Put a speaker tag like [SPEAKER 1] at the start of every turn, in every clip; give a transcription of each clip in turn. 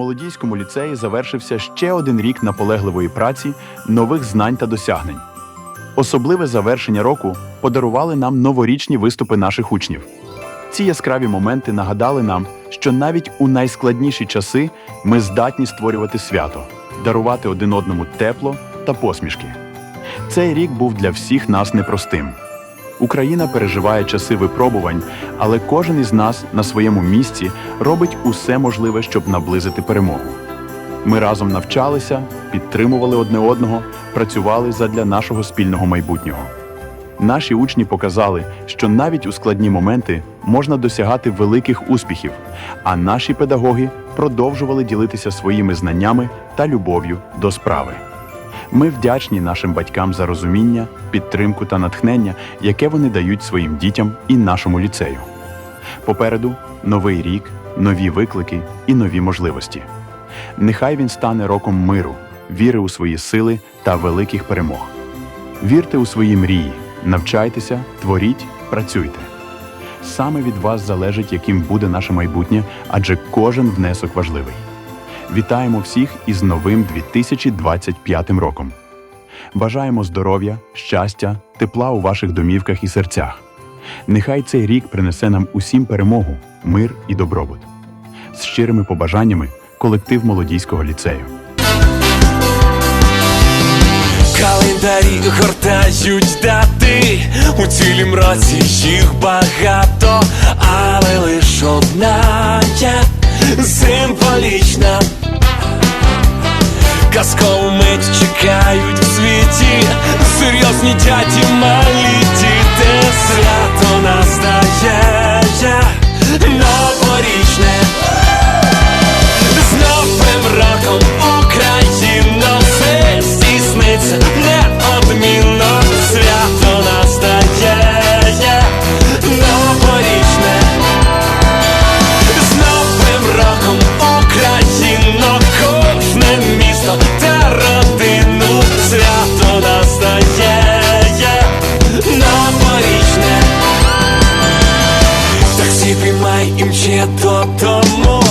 [SPEAKER 1] молодійському ліцеї завершився ще один рік наполегливої праці, нових знань та досягнень. Особливе завершення року подарували нам новорічні виступи наших учнів. Ці яскраві моменти нагадали нам, що навіть у найскладніші часи ми здатні створювати свято, дарувати один одному тепло та посмішки. Цей рік був для всіх нас непростим. Україна переживає часи випробувань, але кожен із нас на своєму місці робить усе можливе, щоб наблизити перемогу. Ми разом навчалися, підтримували одне одного, працювали задля нашого спільного майбутнього. Наші учні показали, що навіть у складні моменти можна досягати великих успіхів, а наші педагоги продовжували ділитися своїми знаннями та любов'ю до справи. Ми вдячні нашим батькам за розуміння, підтримку та натхнення, яке вони дають своїм дітям і нашому ліцею. Попереду новий рік, нові виклики і нові можливості. Нехай він стане роком миру, віри у свої сили та великих перемог. Вірте у свої мрії, навчайтеся, творіть, працюйте. Саме від вас залежить, яким буде наше майбутнє, адже кожен внесок важливий. Вітаємо всіх із новим 2025 роком. Бажаємо здоров'я, щастя, тепла у ваших домівках і серцях. Нехай цей рік принесе нам усім перемогу, мир і добробут. З щирими побажаннями колектив молодійського ліцею.
[SPEAKER 2] Календарі гортають дати у цілім році їх багато, але лиш одна є символічна. Казкову мить чекають в світі, серйозні дяді малі діти, свято настає додому,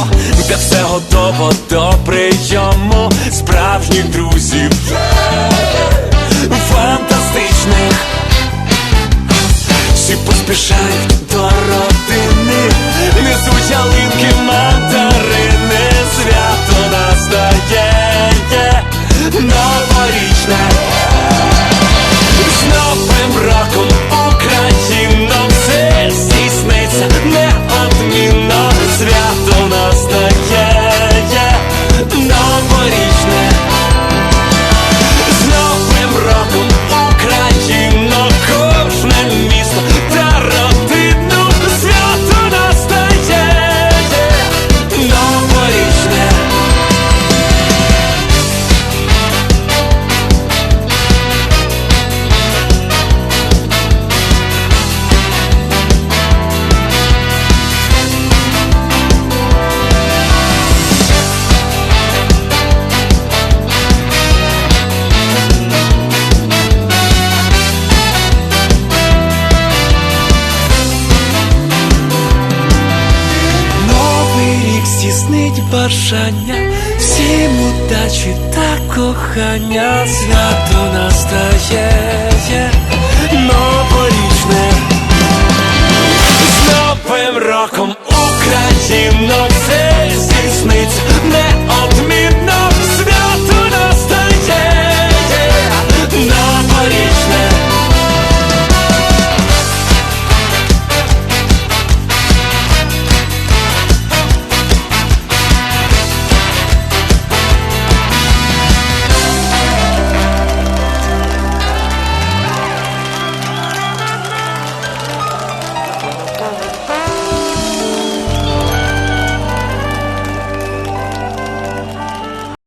[SPEAKER 2] де все готово до прийому. Справжніх друзів. Фантастичних. Всі поспішають здійснить бажання, всім удачі та кохання, свято настає новорічне. З новим роком Україно все